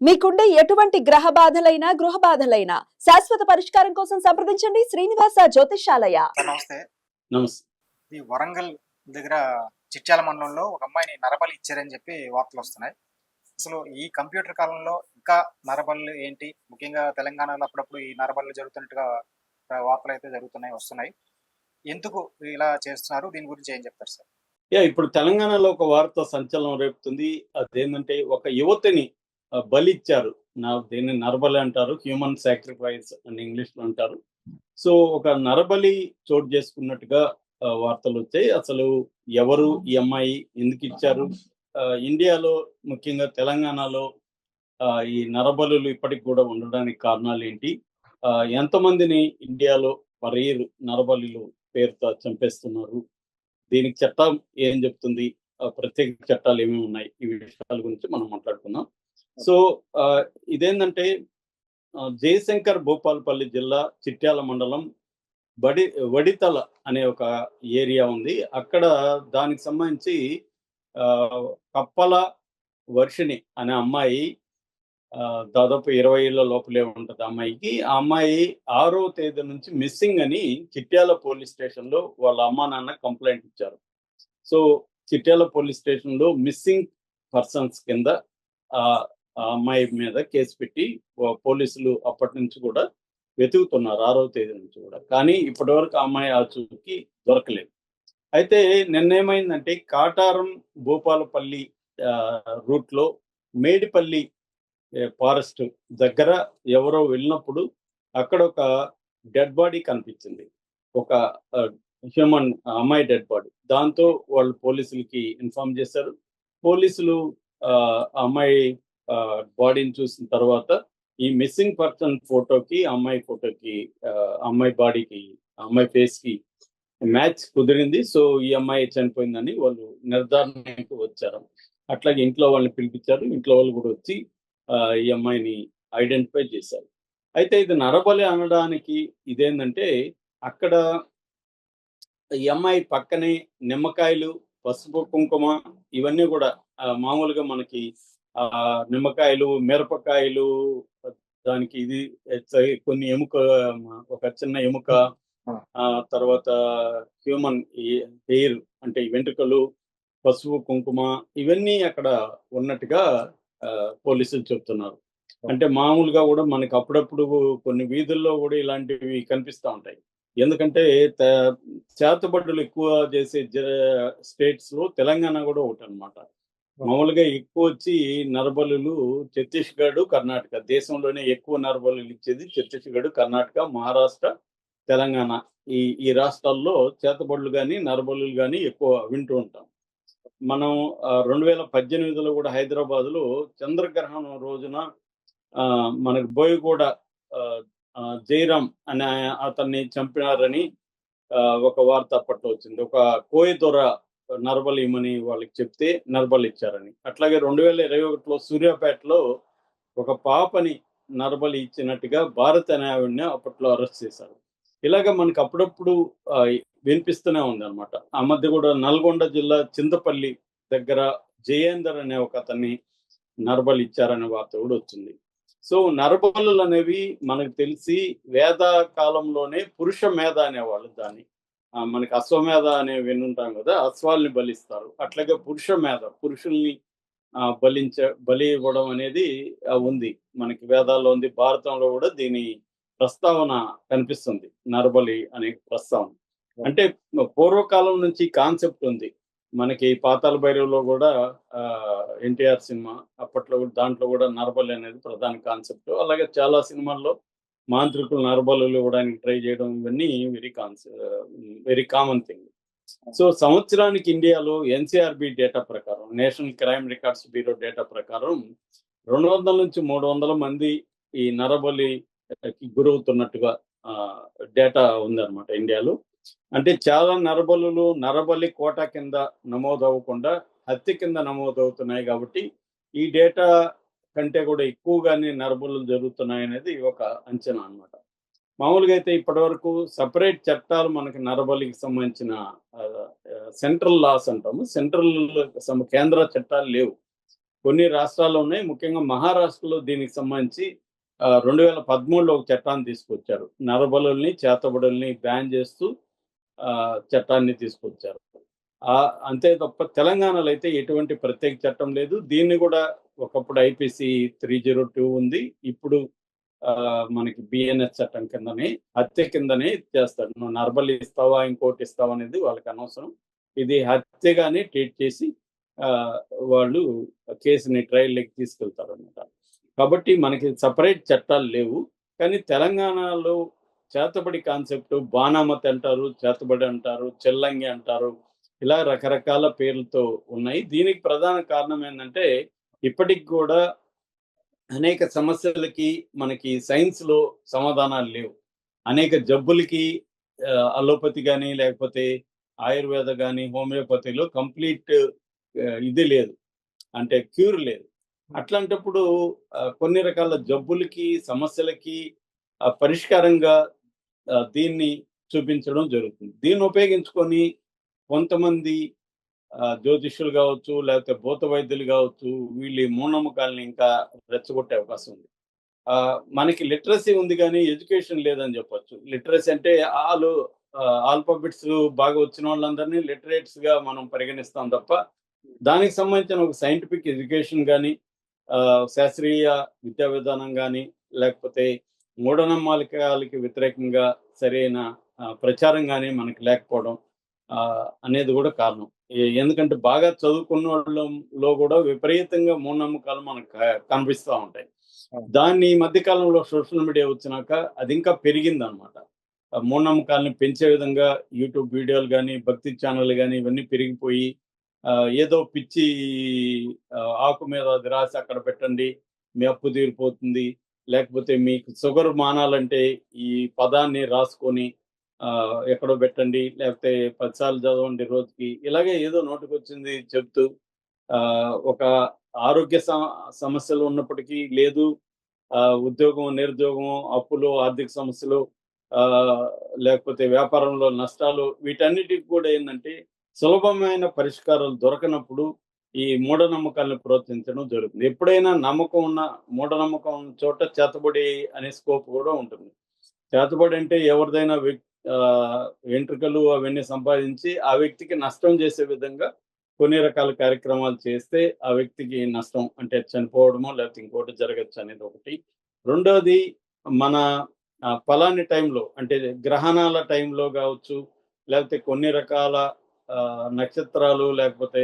మీకుండే ఎటువంటి గ్రహ బాధలైనా గృహ బాధలైనా శాశ్వత పరిష్కారం కోసం సంప్రదించండి శ్రీనివాస జ్యోతిషాలయ నమస్తే. నమస్తే. ఈ వరంగల్ దగ్గర చిట్యాల మండలంలో ఒక అమ్మాయిని నరబలి ఇచ్చారని చెప్పి వార్తలు వస్తున్నాయి. అసలు ఈ కంప్యూటర్ కాలంలో ఇంకా నరబలు ఏంటి? ముఖ్యంగా తెలంగాణలో అప్పుడప్పుడు ఈ నరబలు జరుగుతున్నట్టుగా వార్తలు అయితే జరుగుతున్నాయి వస్తున్నాయి. ఎందుకు ఇలా చేస్తున్నారు? దీని గురించి ఏం చెప్తారు సార్? యా ఇప్పుడు తెలంగాణలో ఒక వార్త సంచలనం రేపుతుంది. అదేంటంటే ఒక యువతిని బలి బలిచ్చారు. నా దీన్ని నరబలి అంటారు. హ్యూమన్ సాక్రిఫైస్ అని ఇంగ్లీష్లో అంటారు. సో ఒక నరబలి చోటు చేసుకున్నట్టుగా వార్తలు వచ్చాయి. అసలు ఎవరు ఈ అమ్మాయి ఎందుకు ఇచ్చారు? ఆ, ఇండియాలో ముఖ్యంగా తెలంగాణలో ఆ, ఈ నరబలులు ఇప్పటికి కూడా ఉండడానికి కారణాలు ఏంటి? ఆ, ఎంతమందిని ఇండియాలో పర్ ఇయర్ నరబలులు పేరుతో చంపేస్తున్నారు? దీనికి చట్టం ఏం చెప్తుంది? ప్రత్యేక చట్టాలు ఏమేమి ఉన్నాయి? ఈ విషయాల గురించి మనం మాట్లాడుకుందాం. సో ఆ, ఇదేంటంటే జయశంకర్ భూపాలపల్లి జిల్లా చిట్యాల మండలం బడి వడితల అనే ఒక ఏరియా ఉంది. అక్కడ దానికి సంబంధించి ఆ, కప్పల వర్షిణి అనే అమ్మాయి ఆ, దాదాపు ఇరవై ఏళ్ళ లోపలే ఉంటుంది అమ్మాయికి. ఆ అమ్మాయి ఆరో తేదీ నుంచి మిస్సింగ్ అని చిట్యాల పోలీస్ స్టేషన్లో వాళ్ళ అమ్మా నాన్న కంప్లైంట్ ఇచ్చారు. సో చిట్యాల పోలీస్ స్టేషన్లో మిస్సింగ్ పర్సన్స్ కింద ఆ అమ్మాయి మీద కేసు పెట్టి పోలీసులు అప్పటి నుంచి కూడా వెతుకుతున్నారు ఆరో తేదీ నుంచి కూడా. కానీ ఇప్పటి వరకు అమ్మాయి ఆచూకి దొరకలేదు. అయితే నిన్నేమైందంటే కాటారం భూపాలపల్లి రూట్లో మేడిపల్లి ఫారెస్ట్ దగ్గర ఎవరో వెళ్ళినప్పుడు అక్కడ ఒక డెడ్ బాడీ కనిపించింది. ఒక హ్యూమన్ అమ్మాయి డెడ్ బాడీ. దాంతో వాళ్ళు పోలీసులకి ఇన్ఫార్మ్ చేశారు. పోలీసులు ఆ అమ్మాయి బాడీని చూసిన తర్వాత ఈ మిస్సింగ్ పర్సన్ ఫోటోకి అమ్మాయి ఫోటోకి అమ్మాయి బాడీకి అమ్మాయి ఫేస్కి మ్యాచ్ కుదిరింది. సో ఈ అమ్మాయి చనిపోయిందని వాళ్ళు నిర్ధారణకు వచ్చారు. అట్లాగే ఇంట్లో వాళ్ళని పిలిపించారు. ఇంట్లో వాళ్ళు కూడా వచ్చి ఆ, ఈ అమ్మాయిని ఐడెంటిఫై చేశారు. అయితే ఇది నరబలి అనడానికి ఇదేంటంటే అక్కడ ఈ అమ్మాయి పక్కనే నిమ్మకాయలు పసుపు కుంకుమ ఇవన్నీ కూడా మామూలుగా మనకి నిమ్మకాయలు మిరపకాయలు దానికి ఇది కొన్ని ఎముక ఒక చిన్న ఎముక ఆ. తర్వాత హ్యూమన్ హెయిర్ అంటే వెంట్రుకలు పసుపు కుంకుమ ఇవన్నీ అక్కడ ఉన్నట్టుగా ఆ, పోలీసులు చెప్తున్నారు. అంటే మామూలుగా కూడా మనకి అప్పుడప్పుడు కొన్ని వీధుల్లో కూడా ఇలాంటివి కనిపిస్తూ ఉంటాయి. ఎందుకంటే చేతబడులు ఎక్కువ చేసే స్టేట్స్లో తెలంగాణ కూడా ఒకటి అనమాట మామూలుగా ఎక్కువ వచ్చి నరబలులు ఛత్తీస్గఢ్ కర్ణాటక. దేశంలోనే ఎక్కువ నరబలులు ఇచ్చేది ఛత్తీస్గఢ్ కర్ణాటక మహారాష్ట్ర తెలంగాణ. ఈ ఈ రాష్ట్రాల్లో చేతబడులు కానీ నరబలులు కానీ ఎక్కువ వింటూ ఉంటాం. మనం ఆ, రెండు వేల పద్దెనిమిదిలో కూడా హైదరాబాద్లో చంద్రగ్రహణం రోజున ఆ, మనకు బోయగూడ ఆ, జయరాం అనే అతన్ని చంపినారని ఆ, ఒక వార్త అప్పట్లో వచ్చింది. ఒక కోయదొర నర్బల్ ఇమ్మని వాళ్ళకి చెప్తే నర్బల్ ఇచ్చారని. అట్లాగే రెండు వేల ఇరవై ఒకటిలో సూర్యాపేటలో ఒక పాపని నర్బల్ ఇచ్చినట్టుగా భారత్ అనే ఆవిడని అప్పట్లో అరెస్ట్ చేశారు. ఇలాగ మనకి అప్పుడప్పుడు వినిపిస్తూనే ఉంది అనమాట ఆ మధ్య కూడా నల్గొండ జిల్లా చింతపల్లి దగ్గర జయేందర్ అనే ఒక అతన్ని నర్బల్ ఇచ్చారనే వార్త కూడా వచ్చింది. సో నరబలు అనేవి మనకు తెలిసి వేద కాలంలోనే పురుష మేధ అనేవాళ్ళు దాన్ని. మనకి అశ్వమేధ అనే వినుంటాం కదా అశ్వాల్ని బలిస్తారు. అట్లాగే పురుష మేధ పురుషుల్ని ఆ, బలించ బలి ఇవ్వడం అనేది ఉంది. మనకి వేదాల్లో ఉంది. భారతంలో కూడా దీని ప్రస్తావన కనిపిస్తుంది. నరబలి అనే ప్రస్తావన. అంటే పూర్వకాలం నుంచి కాన్సెప్ట్ ఉంది. మనకి పాతాల భైరవ్లో కూడా ఎన్టీఆర్ సినిమా అప్పట్లో కూడా దాంట్లో కూడా నరబలి అనేది ప్రధాన కాన్సెప్ట్. అలాగే చాలా సినిమాల్లో మాంత్రికులు నరబలు ఇవ్వడానికి ట్రై చేయడం ఇవన్నీ very cons very common thing so సంవత్సరానికి ఇండియాలో ఎన్సీఆర్బి డేటా ప్రకారం national crime records bureau data ప్రకారం రెండు వందల నుంచి మూడు వందల మంది ఈ నరబలికి గురవుతున్నట్టుగా డేటా ఉందన్నమాట ఇండియాలో. అంటే చాలా నరబలులు నరబలి కోట కింద నమోదు అవ్వకుండా హత్య కింద నమోదవుతున్నాయి కాబట్టి ఈ డేటా కంటే కూడా ఎక్కువగానే నరబలులు జరుగుతున్నాయి అనేది ఒక అంచనా అన్నమాట. మామూలుగా అయితే ఇప్పటి వరకు సపరేట్ చట్టాలు మనకి నరబలికి సంబంధించిన సెంట్రల్ లాస్ అంటాము. సెంట్రల్ కేంద్ర చట్టాలు లేవు. కొన్ని రాష్ట్రాల్లో ఉన్నాయి. ముఖ్యంగా మహారాష్ట్రలో దీనికి సంబంధించి రెండు వేల పదమూడులో ఒక చట్టాన్ని తీసుకొచ్చారు. నరబలుల్ని చేతబడుల్ని బ్యాన్ చేస్తూ ఆ, చట్టాన్ని తీసుకొచ్చారు. ఆ, అంతే తప్ప తెలంగాణలో అయితే ఎటువంటి ప్రత్యేక చట్టం లేదు. దీన్ని కూడా ఒకప్పుడు ఐపీసీ త్రీ జీరో టూ ఉంది. ఇప్పుడు ఆ, మనకి బిఎన్ఎస్ చట్టం కిందనే హత్య కిందనే చేస్తాడు. నువ్వు నర్బల్ ఇస్తావా ఇంకోటి ఇస్తావా అనేది వాళ్ళకి అనవసరం. ఇది హత్యగానే ట్రీట్ చేసి ఆ, వాళ్ళు కేసుని ట్రయల్లోకి తీసుకెళ్తారు అనమాట కాబట్టి మనకి సపరేట్ చట్టాలు లేవు. కానీ తెలంగాణలో చేతబడి కాన్సెప్ట్ బాణామతి అంటారు చేతబడి అంటారు చెల్లంగి అంటారు ఇలా రకరకాల పేర్లతో ఉన్నాయి. దీనికి ప్రధాన కారణం ఏంటంటే ఇప్పటికి కూడా అనేక సమస్యలకి మనకి సైన్స్లో సమాధానాలు లేవు. అనేక జబ్బులకి అలోపతి కానీ లేకపోతే ఆయుర్వేద కానీ హోమియోపతిలో కంప్లీట్ ఇది లేదు. అంటే క్యూర్ లేదు. అట్లాంటప్పుడు కొన్ని రకాల జబ్బులకి సమస్యలకి పరిష్కారంగా దీన్ని చూపించడం జరుగుతుంది. దీన్ని ఉపయోగించుకొని కొంతమంది జ్యోతిష్యులు కావచ్చు లేకపోతే భూత వైద్యులు కావచ్చు వీళ్ళు ఈ మూఢనమ్మకాలని ఇంకా రెచ్చగొట్టే అవకాశం ఉంది. ఆ, మనకి లిటరసీ ఉంది కానీ ఎడ్యుకేషన్ లేదని చెప్పొచ్చు. లిటరసీ అంటే ఆలు ఆల్ఫాబెట్స్ బాగా వచ్చిన వాళ్ళందరినీ లిటరేట్స్గా మనం పరిగణిస్తాం తప్ప దానికి సంబంధించిన ఒక సైంటిఫిక్ ఎడ్యుకేషన్ కానీ శాస్త్రీయ విద్యా విధానం కానీ లేకపోతే మూఢనమ్మకాలకి వ్యతిరేకంగా సరైన ప్రచారం కానీ మనకి లేకపోవడం ఆ, అనేది కూడా కారణం. ఎందుకంటే బాగా చదువుకున్న వాళ్ళలో కూడా విపరీతంగా మూఢనమ్మకాలు మనకు కనిపిస్తూ ఉంటాయి. దాన్ని ఈ మధ్య కాలంలో సోషల్ మీడియా వచ్చినాక అది ఇంకా పెరిగింది అనమాట మూఢనమ్మకాలని పెంచే విధంగా యూట్యూబ్ వీడియోలు కానీ భక్తి ఛానల్ కానీ ఇవన్నీ పెరిగిపోయి ఏదో పిచ్చి ఆకు మీద అది రాసి అక్కడ పెట్టండి మీ అప్పు తీరిపోతుంది. లేకపోతే మీకు షుగర్ మానాలంటే ఈ పదాన్ని రాసుకొని ఎక్కడో పెట్టండి లేకపోతే పదిసార్లు చదవండి రోజుకి. ఇలాగే ఏదో నోటికి వచ్చింది చెప్తూ ఆ, ఒక ఆరోగ్య సమస్యలు ఉన్నప్పటికీ లేదు ఆ, ఉద్యోగం నిరుద్యోగం అప్పులు ఆర్థిక సమస్యలు ఆ, లేకపోతే వ్యాపారంలో నష్టాలు వీటన్నిటికి కూడా ఏంటంటే సులభమైన పరిష్కారాలు దొరకనప్పుడు ఈ మూఢనమ్మకాలను ప్రోత్సహించడం జరుగుతుంది. ఎప్పుడైనా నమ్మకం ఉన్న మూఢనమ్మకం ఉన్న చోట చేతబడి అనే స్కోప్ కూడా ఉంటుంది. చేతబడి అంటే ఎవరిదైనా వ్యక్- వెంట్రుకలు అవన్నీ సంపాదించి ఆ వ్యక్తికి నష్టం చేసే విధంగా కొన్ని రకాల కార్యక్రమాలు చేస్తే ఆ వ్యక్తికి నష్టం అంటే చనిపోవడమో లేకపోతే ఇంకోటి జరగచ్చు అనేది ఒకటి. రెండోది మన ఫలాని టైంలో అంటే గ్రహణాల టైంలో కావచ్చు లేకపోతే కొన్ని రకాల ఆ, నక్షత్రాలు లేకపోతే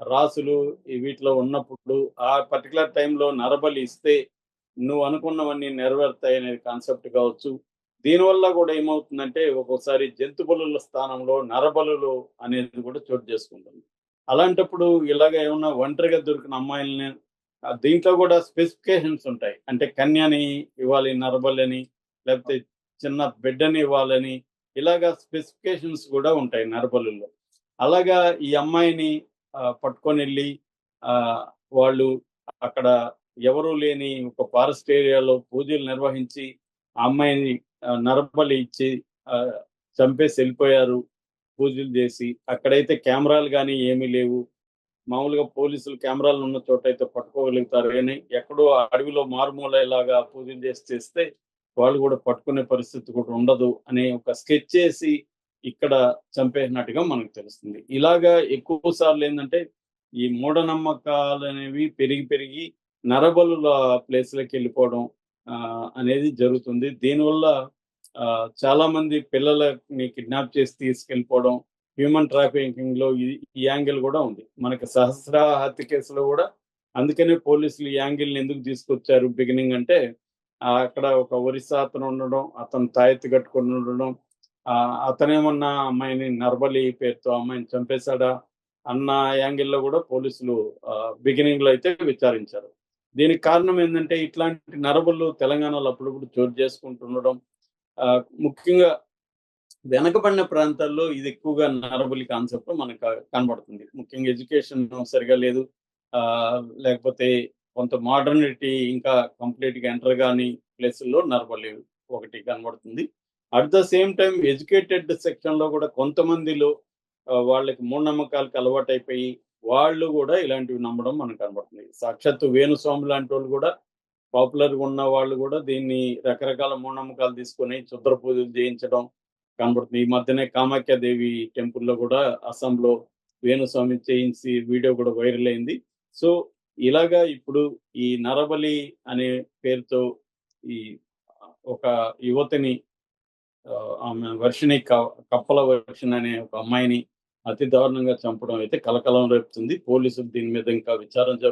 రాసులు వీటిలో ఉన్నప్పుడు ఆ పర్టికులర్ టైంలో నరబలి ఇస్తే నువ్వు అనుకున్నవన్నీ నెరవేరుతాయి అనేది కాన్సెప్ట్ కావచ్చు. దీనివల్ల కూడా ఏమవుతుందంటే ఒక్కోసారి జంతు బలుల స్థానంలో నరబలులు అనేది కూడా చోటు చేసుకుంటుంది. అలాంటప్పుడు ఇలాగ ఏమన్నా ఒంటరిగా దొరికిన అమ్మాయిల్ని దీంట్లో కూడా స్పెసిఫికేషన్స్ ఉంటాయి. అంటే కన్యని ఇవ్వాలి నరబలని లేకపోతే చిన్న బిడ్డని ఇవ్వాలని ఇలాగా స్పెసిఫికేషన్స్ కూడా ఉంటాయి నరబలుల్లో. అలాగా ఈ అమ్మాయిని ఆ, పట్టుకొని వెళ్ళి ఆ, వాళ్ళు అక్కడ ఎవరూ లేని ఒక ఫారెస్ట్ ఏరియాలో పూజలు నిర్వహించి అమ్మాయిని నరబలి ఇచ్చి చంపేసి వెళ్ళిపోయారు. పూజలు చేసి. అక్కడైతే కెమెరాలు కానీ ఏమీ లేవు. మామూలుగా పోలీసులు కెమెరాలు ఉన్న చోట అయితే పట్టుకోగలుగుతారు. కానీ ఎక్కడో అడవిలో మారుమూల ఇలాగా పూజలు చేసి చేస్తే వాళ్ళు కూడా పట్టుకునే పరిస్థితి కూడా ఉండదు అనే ఒక స్కెచ్ చేసి ఇక్కడ చంపేసినట్టుగా మనకు తెలుస్తుంది. ఇలాగా ఎక్కువ సార్లు ఏంటంటే ఈ మూఢనమ్మకాలు అనేవి పెరిగి పెరిగి నరబలుల ప్లేస్లకి వెళ్ళిపోవడం అనేది జరుగుతుంది. దీనివల్ల ఆ, చాలా మంది పిల్లలని కిడ్నాప్ చేసి తీసుకెళ్ళిపోవడం హ్యూమన్ ట్రాఫికింగ్లో ఈ యాంగిల్ కూడా ఉంది. మనకి సహస్ర హత్య కేసులో కూడా అందుకనే పోలీసులు ఈ యాంగిల్ ఎందుకు తీసుకొచ్చారు బిగినింగ్ అంటే అక్కడ ఒక ఒరిస్సా అతను ఉండడం అతను తాయెత్తు కట్టుకొని ఉండడం ఆ, అతనేమన్నా అమ్మాయిని నర్బలి పేరుతో అమ్మాయిని చంపేశాడా అన్న యాంగిల్లో కూడా పోలీసులు బిగినింగ్లో అయితే విచారించారు. దీనికి కారణం ఏంటంటే ఇట్లాంటి నరబలు తెలంగాణలో అప్పుడప్పుడు చోటు చేసుకుంటుండడం ఆ, ముఖ్యంగా వెనకబడిన ప్రాంతాల్లో ఇది ఎక్కువగా నరబలి కాన్సెప్ట్ మనకు కనబడుతుంది. ముఖ్యంగా ఎడ్యుకేషన్ సరిగా లేదు ఆ, లేకపోతే కొంత మోడర్నిటీ ఇంకా కంప్లీట్గా ఎంటర్ కాని ప్లేసుల్లో నరబలి ఒకటి కనబడుతుంది. At the same time educated సెక్షన్లో కూడా కొంతమందిలో వాళ్ళకి మూఢనమ్మకాలకు అలవాటైపోయి వాళ్ళు కూడా ఇలాంటివి నమ్మడం మనకు కనబడుతుంది. సాక్షాత్తు వేణుస్వామి లాంటి వాళ్ళు కూడా పాపులర్గా ఉన్న వాళ్ళు కూడా దీన్ని రకరకాల మూఢనమ్మకాలు తీసుకొని క్షుద్ర పూజలు చేయించడం కనబడుతుంది. ఈ మధ్యనే కామాఖ్య దేవి టెంపుల్లో కూడా అస్సాంలో వేణుస్వామి చేయించి వీడియో కూడా వైరల్ అయింది. సో ఇలాగా ఇప్పుడు ఈ నరబలి అనే పేరుతో ఈ ఒక యువతిని ఆమె వర్షిని క- కప్పల వర్షిని అనే ఒక అమ్మాయిని అతి దారుణంగా చంపడం అయితే కలకలం రేపుతుంది పోలీసులు దీని మీద ఇంకా విచారణ జరుపుతున్నారు.